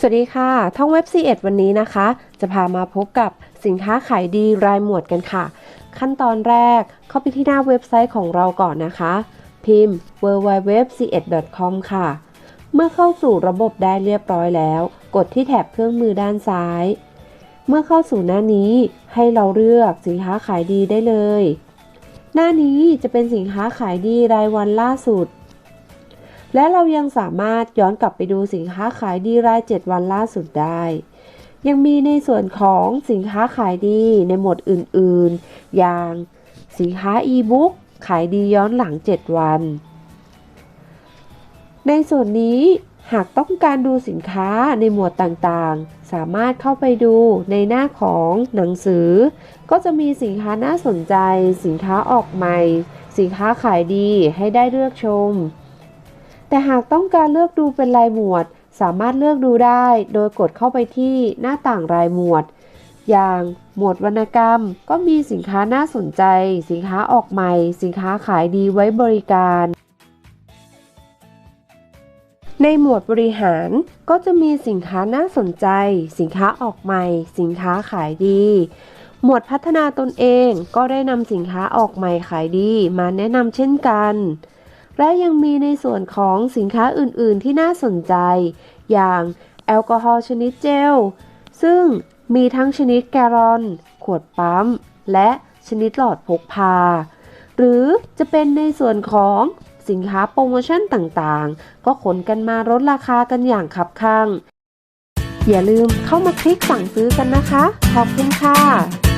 สวัสดีค่ะ ท่องเว็บ C1 วันนี้นะคะ จะพามาพบกับสินค้าขายดีรายหมวดกันค่ะ ขั้นตอนแรกเข้าไปที่หน้าเว็บไซต์ของเราก่อนนะคะ พิมพ์ www.c1.com ค่ะ เมื่อเข้าสู่ระบบได้เรียบร้อยแล้ว กดที่แถบเครื่องมือด้านซ้าย เมื่อเข้าสู่หน้านี้ให้เราเลือกสินค้าขายดีได้เลย หน้านี้จะเป็นสินค้าขายดีรายวันล่าสุด และเรายังสามารถย้อนกลับไปดูสินค้าขายดีราย 7 วันล่าสุดได้ ยังมีในส่วนของสินค้าขายดีในหมวดอื่นๆ อย่างสินค้าอีบุ๊กขายดีย้อนหลัง 7 วัน ในส่วนนี้หากต้องการดูสินค้าในหมวดต่างๆ สามารถเข้าไปดูในหน้าของหนังสือ ก็จะมีสินค้าน่าสนใจ สินค้าออกใหม่ สินค้าขายดีให้ได้เลือกชม แต่หากต้องการเลือกดูเป็นรายหมวด สามารถเลือกดูได้ โดยกดเข้าไปที่หน้าต่างรายหมวด อย่างหมวดวรรณกรรม ก็มีสินค้าน่าสนใจ สินค้าออกใหม่ สินค้าขายดีไว้บริการ ในหมวดบริหารก็จะมีสินค้าน่าสนใจ สินค้าออกใหม่ สินค้าขายดีหมวดพัฒนาตนเองก็ได้นำสินค้าออกใหม่ขายดีมาแนะนำเช่นกัน และยังมีในส่วนของสินค้าอื่น ๆ ที่น่าสนใจ อย่างแอลกอฮอล์ชนิดเจล ซึ่งมีทั้งชนิดแกลอน ขวดปั๊ม และชนิดหลอดพกพา หรือจะเป็นในส่วนของสินค้าโปรโมชั่นต่างๆ ก็ขนกันมาลดราคากันอย่างขับข้าง อย่าลืมเข้ามาคลิกสั่งซื้อกันนะคะ ขอบคุณค่ะ